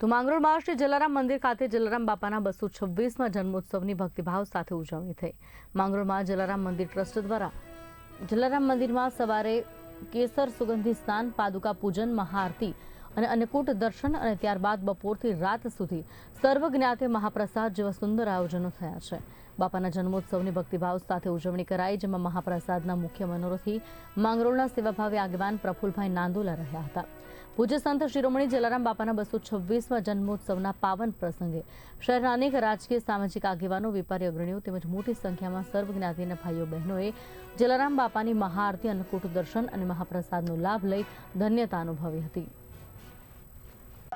તો માંગરોળમાં શ્રી જલારામ મંદિર ખાતે જલારામ બાપાના બસો છવ્વીસમાં જન્મોત્સવની ભક્તિભાવ સાથે ઉજવણી થઈ. માંગરોળમાં જલારામ મંદિર ટ્રસ્ટ દ્વારા જલારામ મંદિરમાં સવારે કેસર સુગંધી સ્નાન, પાદુકા પૂજન, મહાઆરતી અને અન્નકૂટ દર્શન અને ત્યારબાદ બપોરથી રાત સુધી સર્વજ્ઞાતે મહાપ્રસાદ જેવા સુંદર આયોજનો થયા છે. બાપાના જન્મોત્સવની ભક્તિભાવ સાથે ઉજવણી કરાઈ, જેમાં મહાપ્રસાદના મુખ્ય મનોરથી માંગરોળના સેવાભાવે આગેવાન પ્રફુલભાઈ નાંદોલા રહ્યા હતા. પૂજ્ય સંત શિરોમણી જલારામ બાપાના બસો છવ્વીસમાં જન્મોત્સવના પાવન પ્રસંગે શહેરના અનેક રાજકીય સામાજિક આગેવાનો, વેપારી અગ્રણીઓ તેમજ મોટી સંખ્યામાં સર્વજ્ઞાતિના ભાઈઓ, બહેનોએ જલારામ બાપાની મહાઆરતી, અન્નકૂટ દર્શન અને મહાપ્રસાદનો લાભ લઈ ધન્યતા અનુભવી હતી.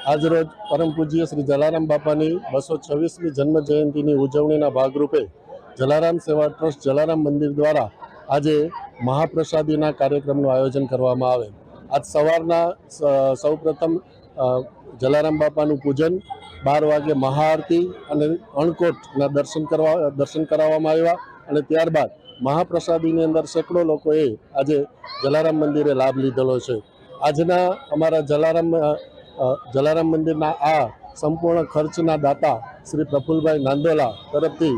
આજરોજ પરમ પૂજ્ય શ્રી જલારામ બાપાની બસો છવ્વીસમી જન્મ જયંતિની ઉજવણીના ભાગરૂપે જલારામ સેવા ટ્રસ્ટ જલારામ મંદિર દ્વારા આજે મહાપ્રસાદીના કાર્યક્રમનું આયોજન કરવામાં આવે. આજ સવારના સૌપ્રથમ જલારામ બાપાનું પૂજન બાર વાગે મહાઆરતી અને અણકોટના દર્શન કરવા, દર્શન કરાવવામાં આવ્યા અને ત્યારબાદ મહાપ્રસાદીની અંદર સેંકડો લોકોએ આજે જલારામ મંદિરે લાભ લીધેલો છે. આજના અમારા જલારામ જલારામ મંદિરના આ સંપૂર્ણ ખર્ચના દાતા શ્રી પ્રફુલભાઈ નાંદોલા તરફથી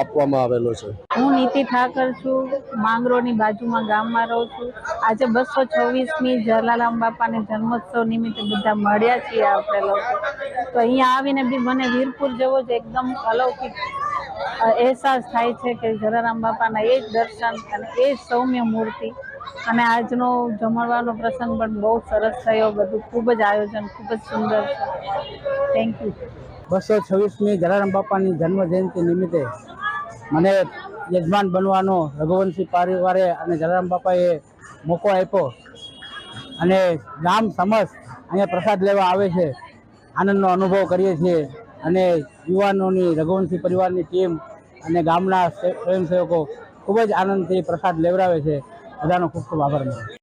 આપવામાં આવેલો છે. હું નીતિ ઠાકર છું, માંગરોની બાજુમાં ગામમાં રહું છું. આજે બસો છવ્વીસમી જલારામ બાપાને જન્મોત્સવ નિમિત્તે બધા મળ્યા છીએ આપણે લોકો. તો અહીંયા આવીને બી મને વીરપુર જેવો જ એકદમ અલૌકિક અહેસાસ થાય છે કે જલારામ બાપાના એ જ દર્શન અને એ જ સૌમ્ય મૂર્તિ. અને આજનો જમણવાનો પ્રસંગ પણ બહુ સરસ થયો. બધું ખૂબ જ આયોજન, ખૂબ જ સુંદર થેન્ક યુ બસો છવ્વીસમી જલારામ બાપાની જન્મ જયંતિ નિમિત્તે મને યજમાન બનવાનો રઘુવંશી પરિવારે અને જલારામ બાપાએ મોકો આપ્યો અને ગામ સમસ્ત અહીંયા પ્રસાદ લેવા આવે છે. આનંદનો અનુભવ કરીએ છીએ અને યુવાનોની, રઘુવંશી પરિવારની ટીમ અને ગામના સ્વયંસેવકો ખૂબ જ આનંદથી પ્રસાદ લેવડાવે છે. બધાનો ખૂબ ખૂબ આભાર માનું છું.